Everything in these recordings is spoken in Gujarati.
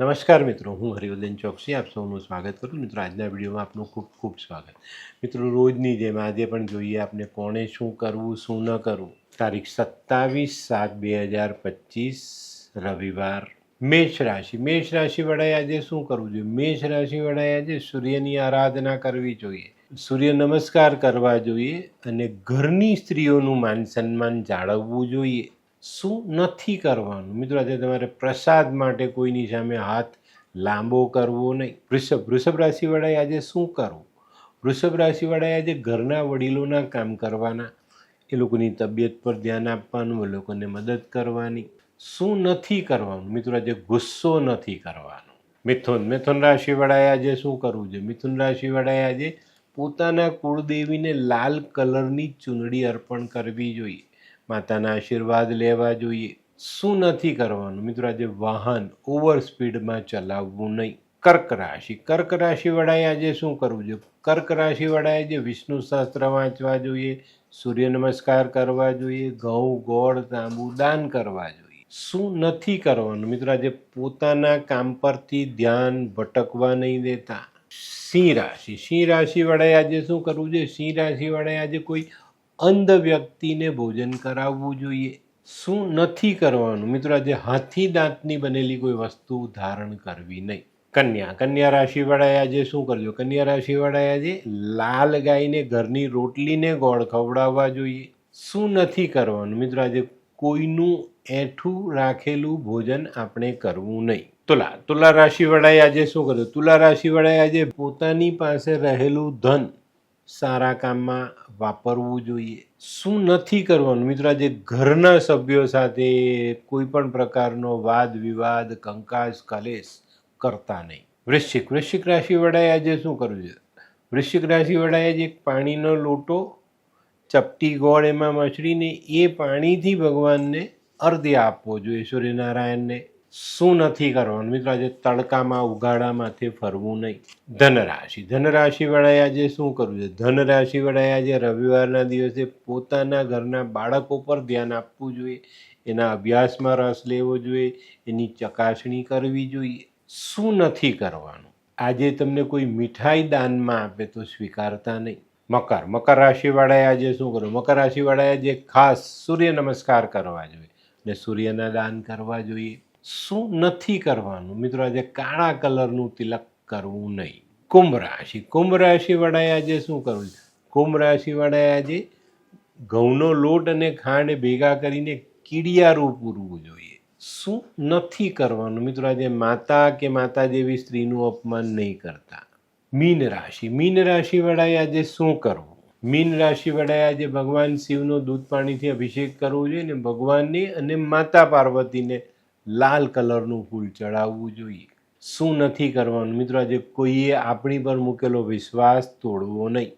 નમસ્કાર મિત્રો, હું હરિવર્ધન ચોકસી, આપ સૌનું સ્વાગત કરું. મિત્રો, આજના વિડીયોમાં આપનું ખૂબ ખૂબ સ્વાગત. મિત્રો, રોજની જેમ આજે પણ જોઈએ આપણે કોણે શું કરવું, શું ન કરવું. તારીખ સત્તાવીસ સાત બે હજાર પચીસ, રવિવાર. મેષ રાશિ. મેષ રાશિ વડાએ આજે શું કરવું જોઈએ? મેષ રાશિ વડાએ આજે સૂર્યની આરાધના કરવી જોઈએ. સૂર્ય નમસ્કાર કરવા જોઈએ અને ઘરની સ્ત્રીઓનું માન સન્માન જાળવવું જોઈએ. શું નથી કરવાનું? મિત્રો, આજે તમારે પ્રસાદ માટે કોઈની સામે હાથ લાંબો કરવો નહીં. વૃષભ વૃષભ રાશિવાળાએ આજે શું કરવું? વૃષભ રાશિવાળાએ આજે ઘરના વડીલોના કામ કરવાના. એ લોકોની તબિયત પર ધ્યાન આપવાનું, એ લોકોને મદદ કરવાની. શું નથી કરવાનું? મિત્રો, આજે ગુસ્સો નથી કરવાનો. મિથુન મિથુન રાશિવાળાએ આજે શું કરવું છે મિથુન રાશિવાળાએ આજે પોતાના કુળદેવીને લાલ કલરની ચૂંદડી અર્પણ કરવી જોઈએ. માતાના આશીર્વાદ લેવા જોઈએ. શું નથી કરવાનું? મિત્રો, આજે વાહન ઓવર સ્પીડમાં ચલાવવું નહીં. કર્ક રાશિ. કર્ક રાશિવાળાએ આજે શું કરવું જોઈએ? કર્ક રાશિવાળાએ આજે વિષ્ણુ શાસ્ત્ર વાંચવા જોઈએ, સૂર્ય નમસ્કાર કરવા જોઈએ, ઘઉં, ગોળ, તાંબુ દાન કરવા જોઈએ. શું નથી કરવાનું? મિત્રો, આજે પોતાના કામ પરથી ધ્યાન ભટકવા નહીં દેતા. સિંહ રાશિ. સિંહ રાશિવાળાએ આજે શું કરવું જોઈએ? સિંહ રાશિવાળાએ આજે કોઈ અંધ વ્યક્તિને ભોજન કરાવવું જોઈએ. શું નથી કરવાનું? મિત્રો, આજે હાથી દાંતની બનેલી કોઈ વસ્તુ ધારણ કરવી નહીં. કન્યા કન્યા રાશિવાળાએ આજે શું કરજો કન્યા રાશિવાળાએ આજે લાલ ગાયને ઘરની રોટલીને ગોળ ખવડાવવા જોઈએ. શું નથી કરવાનું? મિત્રો, આજે કોઈનું એઠું રાખેલું ભોજન આપણે કરવું નહીં. તુલા તુલા રાશિવાળાએ આજે શું કર્યું? તુલા રાશિવાળાએ આજે પોતાની પાસે રહેલું ધન સારા કામમાં વાપરવું જોઈએ. શું નથી કરવાનું? મિત્રો, આજે ઘરના સભ્યો સાથે કોઈ પણ પ્રકારનો વાદ, વિવાદ, કંકાસ, કલેશ કરતા નહીં. વૃશ્ચિક વૃશ્ચિક રાશિ વડાએ આજે શું કરવું છે વૃશ્ચિક રાશિ વડાએ જે પાણીનો લોટો ચપટી ગોળ એમાં મચડીને એ પાણીથી ભગવાનને અર્ધ્ય આપવો જોઈએ, સૂર્યનારાયણને. શું નથી કરવાનું મિત્રો આજે તડકામાં ઉગાડામાંથી ફરવું નહીં. ધનરાશિ. ધનરાશિ વાળાએ આજે શું કરવું છે? ધનરાશિ વાળાએ આજે રવિવારના દિવસે પોતાના ઘરના બાળકો પર ધ્યાન આપવું જોઈએ. એના અભ્યાસમાં રસ લેવો જોઈએ. એની ચકાસણી કરવી જોઈએ. શું નથી કરવાનું? આજે તમને કોઈ મીઠાઈ દાનમાં આપે તો સ્વીકારતા નહીં. મકર. મકર રાશિવાળાએ આજે શું કરવું મકર રાશિવાળાએ આજે ખાસ સૂર્ય નમસ્કાર કરવા જોઈએ. અને સૂર્યના દાન કરવા જોઈએ. શું નથી કરવાનું? મિત્રો, આજે કાળા કલરનું તિલક કરવું નહીં. કુંભ રાશિ. કુંભ રાશિવાળાએ આજે શું કરવું કુંભ રાશિવાળાએ આજે ઘઉંનો લોટ અને ખાંડ ભેગા કરીને કીડિયારું પૂરવું જોઈએ. શું નથી કરવાનું? મિત્રો, આજે માતા કે માતા જેવી સ્ત્રીનું અપમાન નહીં કરતા. મીન રાશિ. મીન રાશિવાળાએ આજે શું કરવું? મીન રાશિવાળાએ આજે ભગવાન શિવનો દૂધ પાણીથી અભિષેક કરવો જોઈએ ને ભગવાનને અને માતા પાર્વતીને લાલ કલરનું ફૂલ ચડાવવું જોઈએ. શું નથી કરવાનું? મિત્રો, આજે કોઈએ આપણી પર મૂકેલો વિશ્વાસ તોડવો નહીં.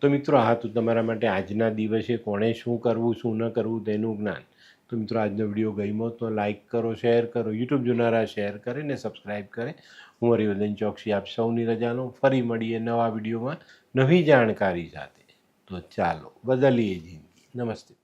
તો મિત્રો, હા, તો તમારા માટે આજના દિવસે કોણે શું કરવું, શું ન કરવું તેનું જ્ઞાન. તો મિત્રો, આજનો વીડિયો ગમ્યો તો લાઇક કરો, શેર કરો, યુટ્યુબ જોનારા શેર કરે ને સબસ્ક્રાઈબ કરે. હું હરિવર્ધન ચોકસી આપ સૌની રજા લઉં. ફરી મળીએ નવા વિડીયોમાં નવી જાણકારી સાથે. તો ચાલો, બદલીએ જિંદગી. નમસ્તે.